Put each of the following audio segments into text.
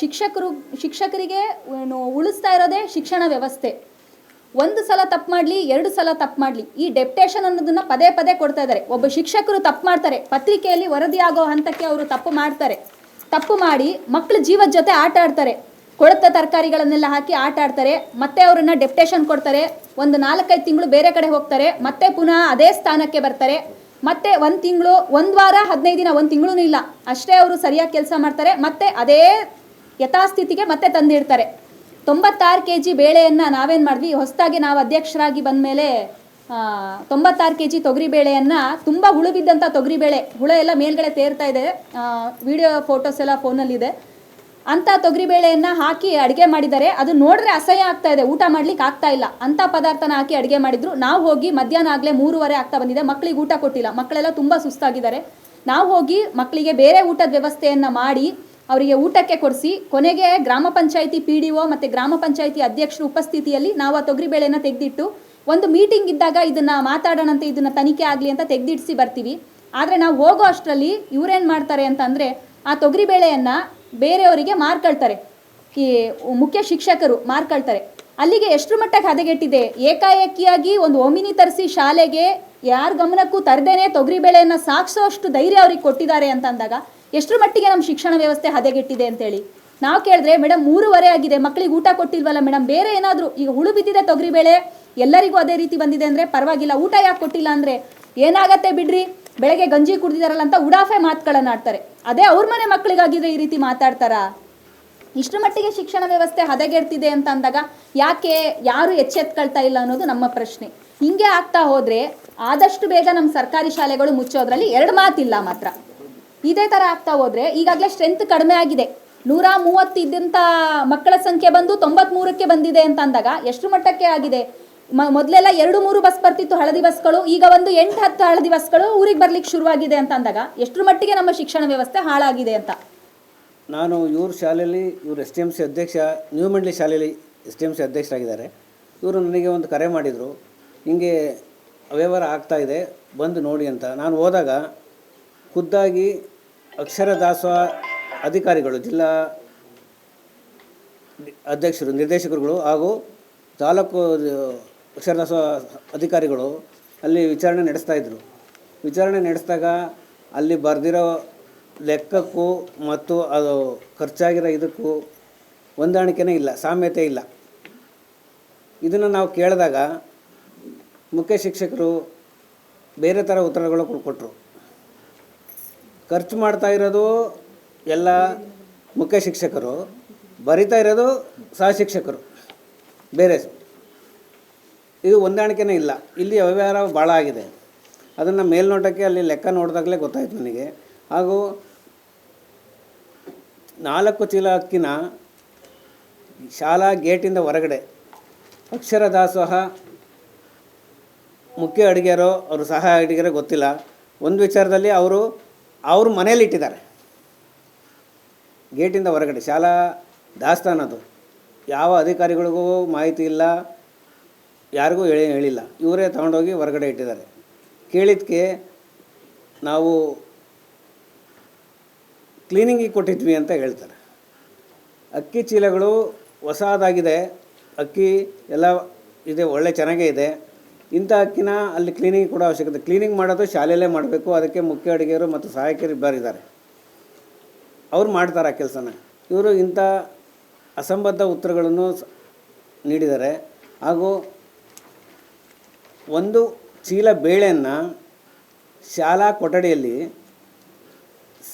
ಶಿಕ್ಷಕರು, ಶಿಕ್ಷಕರಿಗೆ ಏನು ಉಳಿಸ್ತಾ ಇರೋದೇ ಶಿಕ್ಷಣ ವ್ಯವಸ್ಥೆ. ಒಂದು ಸಲ ತಪ್ಪು ಮಾಡಲಿ, ಎರಡು ಸಲ ತಪ್ಪು ಮಾಡಲಿ. ಈ ಡೆಪ್ಟೇಷನ್ ಅನ್ನೋದನ್ನ ಪದೇ ಪದೇ ಕೊಡ್ತಾ ಇದ್ದಾರೆ. ಒಬ್ಬ ಶಿಕ್ಷಕರು ತಪ್ಪು ಮಾಡ್ತಾರೆ. ಪತ್ರಿಕೆಯಲ್ಲಿ ವರದಿಯಾಗೋ ಹಂತಕ್ಕೆ ಅವರು ತಪ್ಪು ಮಾಡ್ತಾರೆ. ತಪ್ಪು ಮಾಡಿ ಮಕ್ಕಳ ಜೀವದ ಜೊತೆ ಆಟ ಆಡ್ತಾರೆ. ಕೊಳೆತ ತರಕಾರಿಗಳನ್ನೆಲ್ಲ ಹಾಕಿ ಆಟ ಆಡ್ತಾರೆ. ಮತ್ತೆ ಅವರನ್ನ ಡೆಪ್ಟೇಷನ್ ಕೊಡ್ತಾರೆ. ಒಂದು ನಾಲ್ಕೈದು ತಿಂಗಳು ಬೇರೆ ಕಡೆ ಹೋಗ್ತಾರೆ. ಮತ್ತೆ ಪುನಃ ಅದೇ ಸ್ಥಾನಕ್ಕೆ ಬರ್ತಾರೆ. ಮತ್ತೆ ಒಂದು ತಿಂಗಳು, ಒಂದು ವಾರ, ಹದಿನೈದು ದಿನ, ಒಂದು ತಿಂಗಳೂ ಇಲ್ಲ. ಅಷ್ಟೇ ಅವರು ಸರಿಯಾಗಿ ಕೆಲಸ ಮಾಡ್ತಾರೆ. ಮತ್ತೆ ಅದೇ ಯಥಾಸ್ಥಿತಿಗೆ ಮತ್ತೆ ತಂದಿಡ್ತಾರೆ. ತೊಂಬತ್ತಾರು ಕೆ ಜಿ ಬೇಳೆಯನ್ನು ನಾವೇನು ಮಾಡಿದ್ವಿ? ಹೊಸದಾಗಿ ನಾವು ಅಧ್ಯಕ್ಷರಾಗಿ ಬಂದ ಮೇಲೆ ತೊಂಬತ್ತಾರು ಕೆ ಜಿ ತೊಗರಿಬೇಳೆಯನ್ನು ತುಂಬ ಹುಳು ಬಿದ್ದಂಥ ತೊಗರಿಬೇಳೆ ಹುಳ ಎಲ್ಲ ಮೇಲ್ಗಡೆ ತೇರ್ತಾ ಇದೆ. ವಿಡಿಯೋ ಫೋಟೋಸ್ ಎಲ್ಲ ಫೋನಲ್ಲಿದೆ. ಅಂಥ ತೊಗರಿಬೇಳೆಯನ್ನು ಹಾಕಿ ಅಡುಗೆ ಮಾಡಿದ್ದಾರೆ ಅದು ನೋಡಿದ್ರೆ ಅಸಹ್ಯ ಆಗ್ತಾ ಇದೆ, ಊಟ ಮಾಡ್ಲಿಕ್ಕೆ ಆಗ್ತಾ ಇಲ್ಲ. ಅಂಥ ಪದಾರ್ಥನ ಹಾಕಿ ಅಡುಗೆ ಮಾಡಿದ್ರು. ನಾವು ಹೋಗಿ ಮಧ್ಯಾಹ್ನ ಆಗಲೇ ಮೂರುವರೆ ಆಗ್ತಾ ಬಂದಿದೆ. ಮಕ್ಕಳಿಗೆ ಊಟ ಕೊಟ್ಟಿಲ್ಲ. ಮಕ್ಕಳೆಲ್ಲ ತುಂಬ ಸುಸ್ತಾಗಿದ್ದಾರೆ. ನಾವು ಹೋಗಿ ಮಕ್ಕಳಿಗೆ ಬೇರೆ ಊಟದ ವ್ಯವಸ್ಥೆಯನ್ನು ಮಾಡಿ ಅವರಿಗೆ ಊಟಕ್ಕೆ ಕೊಡಿಸಿ, ಕೊನೆಗೆ ಗ್ರಾಮ ಪಂಚಾಯಿತಿ ಪಿ ಡಿ ಒ ಮತ್ತು ಗ್ರಾಮ ಪಂಚಾಯಿತಿ ಅಧ್ಯಕ್ಷರ ಉಪಸ್ಥಿತಿಯಲ್ಲಿ ನಾವು ಆ ತೊಗರಿಬೇಳೆನ ತೆಗೆದಿಟ್ಟು ಒಂದು ಮೀಟಿಂಗ್ ಇದ್ದಾಗ ಇದನ್ನು ಮಾತಾಡೋಣಂತೆ, ಇದನ್ನು ತನಿಖೆ ಆಗಲಿ ಅಂತ ತೆಗೆದಿಡಿಸಿ ಬರ್ತೀವಿ. ಆದರೆ ನಾವು ಹೋಗೋ ಅಷ್ಟರಲ್ಲಿ ಇವರೇನು ಮಾಡ್ತಾರೆ ಅಂತಂದರೆ ಆ ತೊಗರಿಬೇಳೆಯನ್ನು ಬೇರೆಯವರಿಗೆ ಮಾರ್ಕೊಳ್ತಾರೆ. ಈ ಮುಖ್ಯ ಶಿಕ್ಷಕರು ಮಾರ್ಕೊಳ್ತಾರೆ. ಅಲ್ಲಿಗೆ ಎಷ್ಟು ಮಟ್ಟಕ್ಕೆ ಹದಗೆಟ್ಟಿದೆ ಏಕಾಏಕಿಯಾಗಿ ಒಂದು ಒಮಿನಿ ತರಿಸಿ ಶಾಲೆಗೆ ಯಾರ ಗಮನಕ್ಕೂ ತರದೇನೆ ತೊಗರಿಬೇಳೆಯನ್ನು ಸಾಗಿಸೋ ಅಷ್ಟು ಧೈರ್ಯ ಅವ್ರಿಗೆ ಕೊಟ್ಟಿದ್ದಾರೆ ಅಂತ ಅಂದಾಗ ಎಷ್ಟು ಮಟ್ಟಿಗೆ ನಮ್ಮ ಶಿಕ್ಷಣ ವ್ಯವಸ್ಥೆ ಹದಗೆಟ್ಟಿದೆ ಅಂತೇಳಿ. ನಾವು ಕೇಳಿದ್ರೆ ಮೇಡಮ್ ಮೂರುವರೆ ಆಗಿದೆ ಮಕ್ಕಳಿಗೆ ಊಟ ಕೊಟ್ಟಿಲ್ವಲ್ಲ ಮೇಡಮ್ ಬೇರೆ ಏನಾದರೂ, ಈಗ ಹುಳು ಬಿದ್ದಿದೆ ತೊಗರಿಬೇಳೆ ಎಲ್ಲರಿಗೂ ಅದೇ ರೀತಿ ಬಂದಿದೆ ಅಂದರೆ ಪರವಾಗಿಲ್ಲ, ಊಟ ಯಾಕೆ ಕೊಟ್ಟಿಲ್ಲ ಅಂದರೆ, ಏನಾಗತ್ತೆ ಬಿಡ್ರಿ? ಬೆಳಗ್ಗೆ ಗಂಜಿ ಕುಡ್ದಿದಾರಲ್ಲ ಅಂತ ಉಡಾಫೆ ಮಾತುಗಳನ್ನು ಆಡ್ತಾರೆ. ಅದೇ ಅವ್ರ ಮನೆ ಮಕ್ಕಳಿಗಾಗಿದ್ರೆ ಈ ರೀತಿ ಮಾತಾಡ್ತಾರಾ? ಇಷ್ಟು ಮಟ್ಟಿಗೆ ಶಿಕ್ಷಣ ವ್ಯವಸ್ಥೆ ಹದಗೆಡ್ತಿದೆ ಅಂತ ಅಂದಾಗ ಯಾಕೆ ಯಾರು ಎಚ್ಚೆತ್ಕೊಳ್ತಾ ಇಲ್ಲ ಅನ್ನೋದು ನಮ್ಮ ಪ್ರಶ್ನೆ. ಹಿಂಗೆ ಆಗ್ತಾ ಹೋದ್ರೆ ಆದಷ್ಟು ಬೇಗ ನಮ್ಮ ಸರ್ಕಾರಿ ಶಾಲೆಗಳು ಮುಚ್ಚೋದ್ರಲ್ಲಿ ಎರಡು ಮಾತಿಲ್ಲ ಮಾತ್ರ. ಇದೇ ಥರ ಆಗ್ತಾ ಹೋದ್ರೆ ಈಗಾಗಲೇ ಸ್ಟ್ರೆಂತ್ ಕಡಿಮೆ ಆಗಿದೆ. ನೂರ ಮೂವತ್ತು ಇದ್ದಂಥ ಮಕ್ಕಳ ಸಂಖ್ಯೆ ಬಂದು ತೊಂಬತ್ಮೂರಕ್ಕೆ ಬಂದಿದೆ ಅಂತ ಅಂದಾಗ ಎಷ್ಟು ಮಟ್ಟಕ್ಕೆ ಆಗಿದೆ? ಮೊದಲೆಲ್ಲ ಎರಡು ಮೂರು ಬಸ್ ಬರ್ತಿತ್ತು ಹಳದಿ ಬಸ್ಗಳು ಈಗ ಒಂದು ಎಂಟು ಹತ್ತು ಹಳದಿ ಬಸ್ಗಳು ಊರಿಗೆ ಬರ್ಲಿಕ್ಕೆ ಶುರುವಾಗಿದೆ ಅಂತ ಅಂದಾಗ ಎಷ್ಟರ ಮಟ್ಟಿಗೆ ನಮ್ಮ ಶಿಕ್ಷಣ ವ್ಯವಸ್ಥೆ ಹಾಳಾಗಿದೆ ಅಂತ? ನಾನು ಇವ್ರ ಶಾಲೆಯಲ್ಲಿ, ಇವರು ಎಸ್ ಟಿ ಎಂ ಸಿ ಅಧ್ಯಕ್ಷ ನ್ಯೂ ಮಂಡ್ಲಿ ಶಾಲೆಯಲ್ಲಿ ಎಸ್ ಟಿ ಎಂ ಸಿ ಅಧ್ಯಕ್ಷರಾಗಿದ್ದಾರೆ. ಇವರು ನನಗೆ ಒಂದು ಕರೆ ಮಾಡಿದರು. ಹಿಂಗೆ ಅವ್ಯವಹಾರ ಆಗ್ತಾ ಇದೆ, ಬಂದು ನೋಡಿ ಅಂತ. ನಾನು ಹೋದಾಗ ಖುದ್ದಾಗಿ ಅಕ್ಷರ ದಾಸೋಹ ಅಧಿಕಾರಿಗಳು, ಜಿಲ್ಲಾ ಅಧ್ಯಕ್ಷರು, ನಿರ್ದೇಶಕರುಗಳು ಹಾಗೂ ತಾಲೂಕು ಅಕ್ಷರ ದಾಸೋಹ ಅಧಿಕಾರಿಗಳು ಅಲ್ಲಿ ವಿಚಾರಣೆ ನಡೆಸ್ತಾ ಇದ್ದರು ವಿಚಾರಣೆ ನಡೆಸಿದಾಗ ಅಲ್ಲಿ ಬರೆದಿರೋ ಲೆಕ್ಕಕ್ಕೂ ಮತ್ತು ಅದು ಖರ್ಚಾಗಿರೋ ಇದಕ್ಕೂ ಹೊಂದಾಣಿಕೆನೇ ಇಲ್ಲ, ಸಾಮ್ಯತೆ ಇಲ್ಲ. ಇದನ್ನು ನಾವು ಕೇಳಿದಾಗ ಮುಖ್ಯ ಶಿಕ್ಷಕರು ಬೇರೆ ಥರ ಉತ್ತರಗಳು ಕೊಟ್ಟರು ಖರ್ಚು ಮಾಡ್ತಾ ಇರೋದು ಎಲ್ಲ ಮುಖ್ಯ ಶಿಕ್ಷಕರು, ಬರಿತಾ ಇರೋದು ಸಹ ಶಿಕ್ಷಕರು. ಬೇರೆ ಇದು ಹೊಂದಾಣಿಕೆನೇ ಇಲ್ಲ. ಇಲ್ಲಿ ಅವ್ಯವಹಾರ ಭಾಳ ಆಗಿದೆ. ಅದನ್ನು ಮೇಲ್ನೋಟಕ್ಕೆ ಅಲ್ಲಿ ಲೆಕ್ಕ ನೋಡಿದಾಗಲೇ ಗೊತ್ತಾಯಿತು ನನಗೆ. ಹಾಗೂ ನಾಲ್ಕು ಚೀಲ ಅಕ್ಕಿನ ಶಾಲಾ ಗೇಟಿಂದ ಹೊರಗಡೆ ಅಕ್ಷರ ದಾಸೋಹ ಮುಖ್ಯ ಅಡುಗೆಯರೋ ಅವರು ಸಹ ಅಡುಗೆಯರೋ ಗೊತ್ತಿಲ್ಲ. ಒಂದು ವಿಚಾರದಲ್ಲಿ ಅವರು ಅವ್ರ ಮನೇಲಿ ಇಟ್ಟಿದ್ದಾರೆ. ಗೇಟಿಂದ ಹೊರಗಡೆ, ಶಾಲಾ ದಾಸ್ತಾನದು ಯಾವ ಅಧಿಕಾರಿಗಳಿಗೂ ಮಾಹಿತಿ ಇಲ್ಲ, ಯಾರಿಗೂ ಹೇಳಿ ಹೇಳಿಲ್ಲ. ಇವರೇ ತಗೊಂಡೋಗಿ ಹೊರಗಡೆ ಇಟ್ಟಿದ್ದಾರೆ. ಕೇಳಿದ್ಕೆ ನಾವು ಕ್ಲೀನಿಂಗಿಗೆ ಕೊಟ್ಟಿದ್ವಿ ಅಂತ ಹೇಳ್ತಾರೆ. ಅಕ್ಕಿ ಚೀಲಗಳು ಹೊಸದಾಗಿದೆ, ಅಕ್ಕಿ ಎಲ್ಲ ಇದೆ, ಒಳ್ಳೆ ಚೆನ್ನಾಗೇ ಇದೆ. ಇಂಥ ಅಕ್ಕಿನ ಅಲ್ಲಿ ಕ್ಲೀನಿಂಗ್ ಕೂಡ ಅವಶ್ಯಕತೆ ಕ್ಲೀನಿಂಗ್ ಮಾಡೋದು ಶಾಲೆಯಲ್ಲೇ ಮಾಡಬೇಕು. ಅದಕ್ಕೆ ಮುಖ್ಯ ಅಡುಗೆಯರು ಮತ್ತು ಸಹಾಯಕರು ಇಬ್ಬರಿದ್ದಾರೆ ಅವ್ರು ಮಾಡ್ತಾರೆ ಆ ಕೆಲಸನ. ಇವರು ಇಂಥ ಅಸಂಬದ್ಧ ಉತ್ತರಗಳನ್ನು ನೀಡಿದ್ದಾರೆ. ಹಾಗೂ ಒಂದು ಚೀಲ ಬೇಳೆಯನ್ನು ಶಾಲಾ ಕೊಠಡಿಯಲ್ಲಿ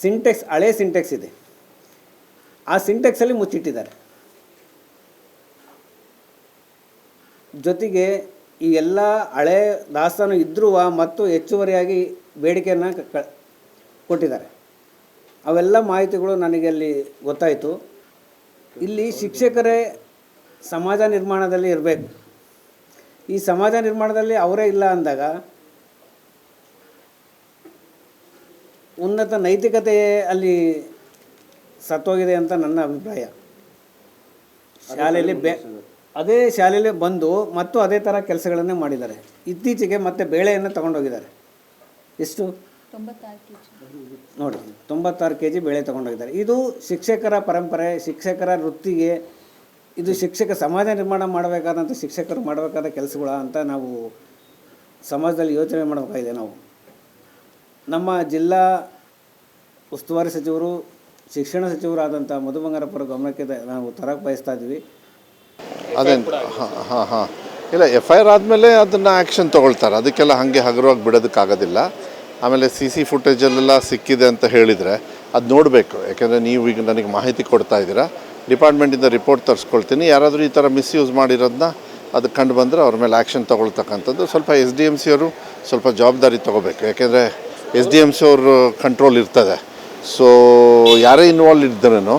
ಸಿಂಟೆಕ್ಸ್, ಹಳೆ ಸಿಂಟೆಕ್ಸ್ ಇದೆ. ಆ ಸಿಂಟೆಕ್ಸಲ್ಲಿ ಮುಚ್ಚಿಟ್ಟಿದ್ದಾರೆ. ಜೊತೆಗೆ ಈ ಎಲ್ಲ ಹಳೆ ದಾಸ್ತಾನು ಇದ್ದರೂ ಮತ್ತು ಹೆಚ್ಚುವರಿಯಾಗಿ ಬೇಡಿಕೆಯನ್ನು ಕೊಟ್ಟಿದ್ದಾರೆ. ಅವೆಲ್ಲ ಮಾಹಿತಿಗಳು ನನಗೆ ಅಲ್ಲಿ ಗೊತ್ತಾಯಿತು. ಇಲ್ಲಿ ಶಿಕ್ಷಕರೇ ಸಮಾಜ ನಿರ್ಮಾಣದಲ್ಲಿ ಇರಬೇಕು. ಈ ಸಮಾಜ ನಿರ್ಮಾಣದಲ್ಲಿ ಅವರೇ ಇಲ್ಲ ಅಂದಾಗ ಉನ್ನತ ನೈತಿಕತೆ ಅಲ್ಲಿ ಸತ್ತೋಗಿದೆ ಅಂತ ನನ್ನ ಅಭಿಪ್ರಾಯ. ಶಾಲೆಯಲ್ಲಿ ಬೆ ಅದೇ ಶಾಲೆಯಲ್ಲಿ ಬಂದು ಮತ್ತು ಅದೇ ಥರ ಕೆಲಸಗಳನ್ನೇ ಮಾಡಿದ್ದಾರೆ. ಇತ್ತೀಚೆಗೆ ಮತ್ತೆ ಬೇಳೆಯನ್ನು ತಗೊಂಡೋಗಿದ್ದಾರೆ. ಎಷ್ಟು? ನೋಡಿ ತೊಂಬತ್ತಾರು ಕೆ ಜಿ ಬೇಳೆ ತೊಗೊಂಡೋಗಿದ್ದಾರೆ. ಇದು ಶಿಕ್ಷಕರ ಪರಂಪರೆ ಶಿಕ್ಷಕರ ವೃತ್ತಿಗೆ ಇದು ಶಿಕ್ಷಕ ಸಮಾಜ ನಿರ್ಮಾಣ ಮಾಡಬೇಕಾದಂಥ ಶಿಕ್ಷಕರು ಮಾಡಬೇಕಾದ ಕೆಲಸಗಳ ಅಂತ ನಾವು ಸಮಾಜದಲ್ಲಿ ಯೋಚನೆ ಮಾಡಬೇಕಾಗಿದೆ ನಾವು. ನಮ್ಮ ಜಿಲ್ಲಾ ಉಸ್ತುವಾರಿ ಸಚಿವರು ಶಿಕ್ಷಣ ಸಚಿವರಾದಂಥ ಮಧು ಬಂಗಾರಪ್ಪರ ಗಮನಕ್ಕೆ ನಾವು ತರಕ್ಕೆ ಬಯಸ್ತಾ ಇದ್ದೀವಿ. ಅದೇ ಹಾಂ ಹಾಂ ಹಾಂ. ಇಲ್ಲ ಎಫ್ ಐ ಆರ್ ಆದಮೇಲೆ ಅದನ್ನು ಆ್ಯಕ್ಷನ್ ತೊಗೊಳ್ತಾರೆ. ಅದಕ್ಕೆಲ್ಲ ಹಾಗೆ ಹಗುರವಾಗಿ ಬಿಡೋದಕ್ಕಾಗೋದಿಲ್ಲ. ಆಮೇಲೆ ಸಿ ಸಿ ಫುಟೇಜಲ್ಲೆಲ್ಲ ಸಿಕ್ಕಿದೆ ಅಂತ ಹೇಳಿದರೆ ಅದು ನೋಡಬೇಕು. ಯಾಕೆಂದರೆ ನೀವು ಈಗ ನನಗೆ ಮಾಹಿತಿ ಕೊಡ್ತಾ ಇದ್ದೀರಾ. ಡಿಪಾರ್ಟ್ಮೆಂಟಿಂದ ರಿಪೋರ್ಟ್ ತರಿಸ್ಕೊಳ್ತೀನಿ. ಯಾರಾದರೂ ಈ ಥರ ಮಿಸ್ಯೂಸ್ ಮಾಡಿರೋದನ್ನ ಅದು ಕಂಡು ಬಂದರೆ ಅವ್ರ ಮೇಲೆ ಆ್ಯಕ್ಷನ್ ತೊಗೊಳ್ತಕ್ಕಂಥದ್ದು. ಸ್ವಲ್ಪ ಎಸ್ ಡಿ ಎಂ ಸಿ ಅವರು ಸ್ವಲ್ಪ ಜವಾಬ್ದಾರಿ ತೊಗೋಬೇಕು. ಯಾಕೆಂದರೆ ಎಸ್ ಡಿ ಎಂ ಸಿ ಅವರು ಕಂಟ್ರೋಲ್ ಇರ್ತದೆ. ಸೊ ಯಾರೇ ಇನ್ವಾಲ್ವ್ ಇದ್ದರೇನು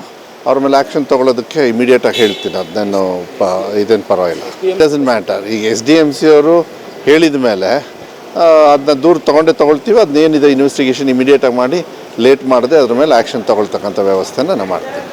ಅವ್ರ ಮೇಲೆ ಆ್ಯಕ್ಷನ್ ತೊಗೊಳೋದಕ್ಕೆ ಇಮಿಡಿಯೇಟಾಗಿ ಹೇಳ್ತೀನಿ. ಅದನ್ನೇನು ಪ, ಇದೇನು ಪರವಾಗಿಲ್ಲ. ಡಸಂಟ್ ಮ್ಯಾಟರ್ ಈಗ ಎಸ್ ಡಿ ಎಂ ಸಿ ಅವರು ಹೇಳಿದ ಮೇಲೆ ಅದನ್ನ ದೂರ ತೊಗೊಂಡೇ ತೊಗೊಳ್ತೀವಿ. ಅದನ್ನೇನಿದೆ ಇನ್ವೆಸ್ಟಿಗೇಷನ್ ಇಮಿಡಿಯೇಟಾಗಿ ಮಾಡಿ ಲೇಟ್ ಮಾಡದೆ ಅದ್ರ ಮೇಲೆ ಆ್ಯಕ್ಷನ್ ತೊಗೊಳ್ತಕ್ಕಂಥ ವ್ಯವಸ್ಥೆನ ನಾನು ಮಾಡ್ತೀನಿ.